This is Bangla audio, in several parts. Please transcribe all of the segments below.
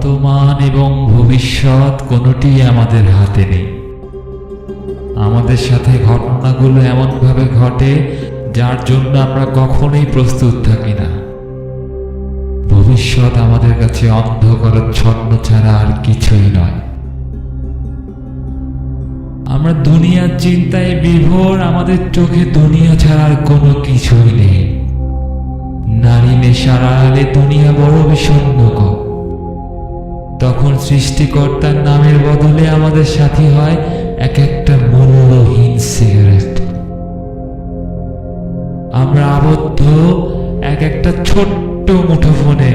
বর্তমান এবং ভবিষ্যৎ কোনোটি আমাদের হাতে নেই। আমাদের সাথে ঘটনাগুলো এমনভাবে ঘটে, যার জন্য আমরা কখনোই প্রস্তুত থাকি না। ভবিষ্যৎ আমাদের কাছে অন্ধকার ছন্ন ছাড়া আর কিছুই নয়। আমরা দুনিয়ার চিন্তায় বিভোর, আমাদের চোখে দুনিয়া ছাড়ার কোনো কিছুই নেই। নারী নেশার আড়ালে দুনিয়া বড় বিষণ্ণকর। তখন সৃষ্টিকর্তার নামের বদলে আমাদের সাথী হয় এক একটা মূল্যহীন সিগারেট। আমরা আবদ্ধ এক একটা ছোট্ট মুঠোফোনে।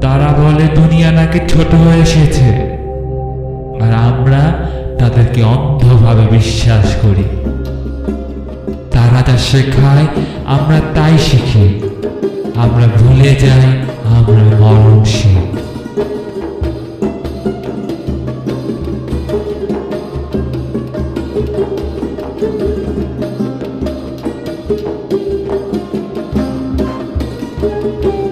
তারা বলে, দুনিয়া নাকি ছোট হয়ে এসেছে। আর আমরা তাদেরকে অন্ধভাবে বিশ্বাস করি। তারা যা শেখায়, আমরা তাই শিখি। আমরা ভুলে যাই, আমরা মরণশীল Música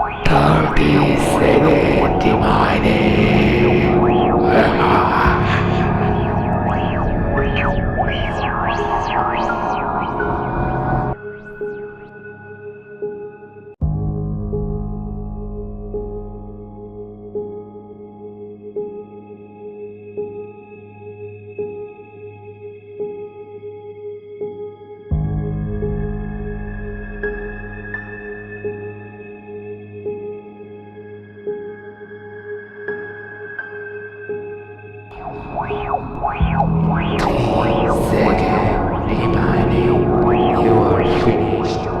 37 minutes. You you are finished.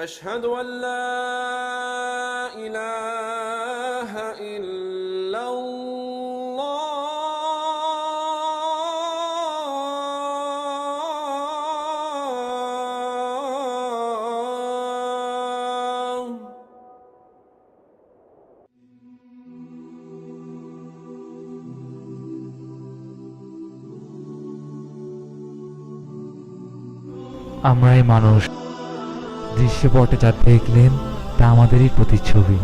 أشهد أن لا إله إلا الله আমরাই মানুষ দৃশ্যপটে যা দেখলেন তা আমাদেরই প্রতিচ্ছবি।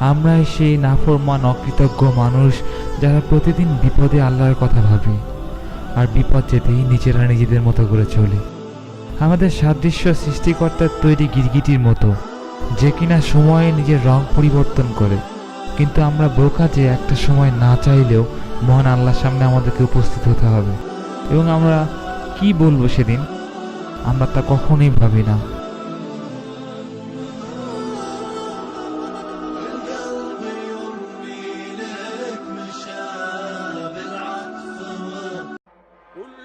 আমরাই সেই নাফরমান, অকৃতজ্ঞ মানুষ যারা প্রতিদিন বিপদে আল্লাহর কথা ভাবি আর বিপদ যেতেই নিজেরা নিজেদের মতো করে চলি। আমাদের সাদৃশ্য সৃষ্টিকর্তার তৈরি গিরগিটির মতো, যে কিনা সময়ে নিজের রং পরিবর্তন করে। কিন্তু আমরা বোকা যে একটা সময় না চাইলেও মহান আল্লাহর সামনে আমাদেরকে উপস্থিত হতে হবে। এবং আমরা কি বলব সেদিন? আমরা তা কখনোই ভাবি না। قل